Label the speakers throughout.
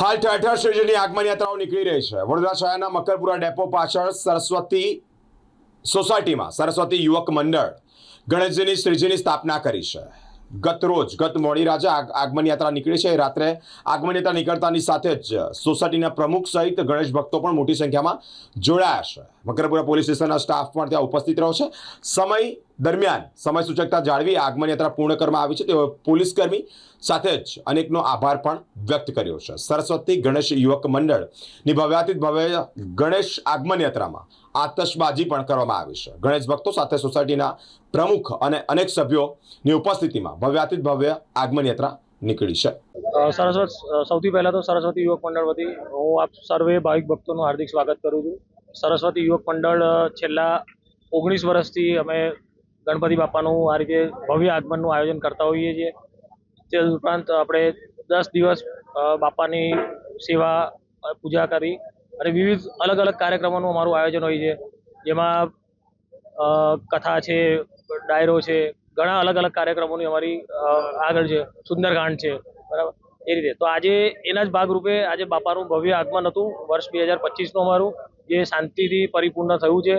Speaker 1: હાલ ઠેર શ્રીજીની આગમન યાત્રાઓ નીકળી રહી છે. વડોદરા શહેરના મકરપુરા ડેપો પાછળ સરસ્વતી સોસાયટીમાં સરસ્વતી યુવક મંડળ ગણેશજીની શ્રીજીની સ્થાપના કરી છે. ગત રોજ, ગત મોડી રાજા આગ- આગમન યાત્રા નીકળી છે. રાત્રે આગમન યાત્રા નીકળતાની સાથે જ સોસાયટીના પ્રમુખ સહિત ગણેશ ભક્તો પણ મોટી સંખ્યામાં જોડાયા છે. મકરપુરા પોલીસ સ્ટેશનના સ્ટાફ પણ ત્યાં ઉપસ્થિત રહ્યો છે. સમય દરમિયાન સમય સૂચકતા જાળવી આગમન યાત્રા પૂર્ણ કરવામાં આવી છે. તેઓ પોલીસ કર્મી સાથે જ અનેકનો આભાર પણ વ્યક્ત કર્યો છે. સરસ્વતી ગણેશ યુવક મંડળની ભવ્યાતીત ભવ્ય ગણેશ આગમન યાત્રામાં આતશબાજી પણ કરવામાં આવી છે. ગણેશ ભક્તો સાથે સોસાયટીના પ્રમુખ અને અનેક સભ્યોની ઉપસ્થિતિમાં ભવ્યાતીત ભવ્ય આગમન યાત્રા નીકળી છે.
Speaker 2: સરસ્વત સૌથી પહેલા તો સરસ્વતી યુવક મંડળ વતી હું આપ સર્વે ભાવિક ભક્તોનું હાર્દિક સ્વાગત કરું છું. સરસ્વતી યુવક મંડળ છેલ્લા ઓગણીસ વર્ષથી અમે ગણપતિ બાપાનું આ રીતે ભવ્ય આગમનનું આયોજન કરતા હોઈએ છીએ. તે ઉપરાંત આપણે દસ દિવસ બાપાની સેવા પૂજા કરી અને વિવિધ અલગ અલગ કાર્યક્રમોનું અમારું આયોજન હોય છે. જેમાં કથા છે, ડાયરો છે, ઘણા અલગ અલગ કાર્યક્રમોની અમારી આગળ છે, સુંદરકાંડ છે, બરાબર? એ રીતે. તો આજે એના જ ભાગરૂપે આજે બાપાનું ભવ્ય આગમન હતું, વર્ષ બે હજાર પચીસનું અમારું, જે શાંતિથી પરિપૂર્ણ થયું છે.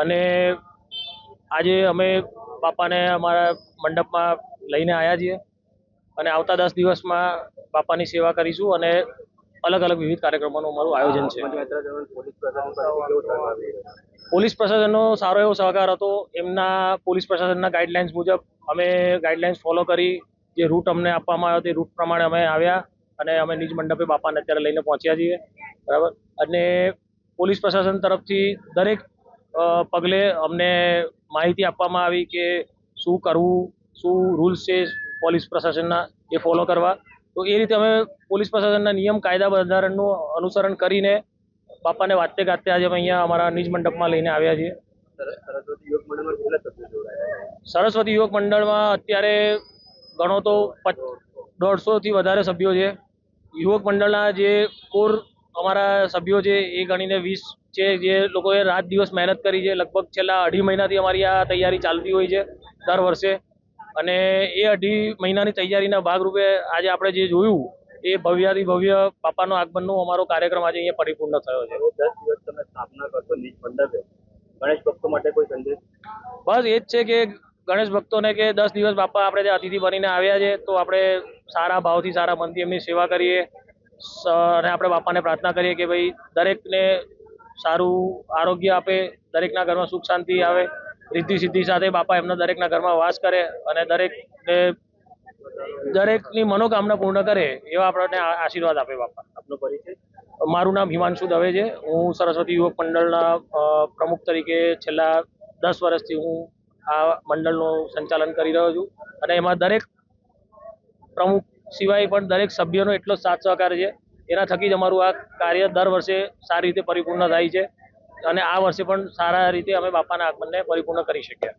Speaker 2: અને આજે અમે બાપાને અમારા મંડપમાં લઈને આવ્યા છીએ અને આવતા દસ દિવસમાં બાપાની સેવા કરીશું અને અલગ અલગ વિવિધ કાર્યક્રમોનું અમારું આયોજન છે. પોલીસ પ્રશાસનનો સારો એવો સહકાર હતો. એમના પોલીસ પ્રશાસનના ગાઈડલાઇન્સ મુજબ અમે ગાઈડલાઇન્સ ફોલો કરી. જે રૂટ અમને આપવામાં આવ્યો તે રૂટ પ્રમાણે અમે આવ્યા અને અમે નિજ મંડપે બાપાને અત્યારે લઈને પહોંચ્યા છીએ. બરાબર? અને પોલીસ પ્રશાસન તરફથી દરેક પગલે અમને માહિતી આપવામાં આવી કે શું કરવું, શું રૂલ્સ છે પોલીસ પ્રશાસનના એ ફોલો કરવા. તો એ રીતે અમે પોલીસ પ્રશાસનના નિયમ, કાયદા બંધારણનું અનુસરણ કરીને બાપાને વાતે ગાતે આજે અમે અહીંયા અમારા નિજ મંડપમાં લઈને આવ્યા છીએ. સરસ્વતી યુવક મંડળમાં અત્યારે ગણો તો દોઢસોથી વધારે સભ્યો છે. યુવક મંડળના જે કોર અમારા સભ્યો છે એ ગણીને વીસ છે જે લોકોએ રાત દિવસ મહેનત કરી છે. લગભગ છેલ્લા અઢી મહિનાથી અમારી આ તૈયારી ચાલતી હોય છે દર વર્ષે. અને એ અઢી મહિનાની તૈયારીના ભાગરૂપે આજે આપણે જે જોયું એ ભવ્યાથી ભવ્ય બાપાનો આગમનનો અમારો કાર્યક્રમ આજે અહીંયા પરિપૂર્ણ થયો છે.
Speaker 3: દસ દિવસ તમે સ્થાપના કરશો નિજ મંડપે. ગણેશ ભક્તો માટે કોઈ સંદેશ?
Speaker 2: બસ એ જ છે કે ગણેશ ભક્તોને કે દસ દિવસ બાપા આપણે જે અતિથિ બનીને આવ્યા છે તો આપણે સારા ભાવથી સારા મનથી એમની સેવા કરીએ. અને આપણે બાપાને પ્રાર્થના કરીએ કે ભાઈ દરેકને સારું આરોગ્ય આપે દરેકના ઘરમાં સુખ શાંતિ આવે રિદ્ધિ સિદ્ધિ સાથે બાપા એમના દરેકના ઘરમાં વાસ કરે અને દરેકને દરેકની મનોકામના પૂર્ણ કરે એવા આપણને આશીર્વાદ આપે બાપા.
Speaker 3: આપનો પરિચય?
Speaker 2: મારું નામ હિમાંશુ દવે છે. હું સરસ્વતી યુવક મંડળના પ્રમુખ તરીકે છેલ્લા દસ વર્ષથી હું આ મંડળનું સંચાલન કરી રહ્યો છું અને એમાં દરેક પ્રમુખ સિવાય પણ દરેક સભ્યનો એટલો જ સાથ સહકાર છે. એના થકી જ અમારું આ કાર્ય દર વર્ષે સારી રીતે પરિપૂર્ણ થાય છે. અને આ વર્ષે પણ સારા રીતે અમે બાપાના આગમનને પરિપૂર્ણ કરી શક્યા.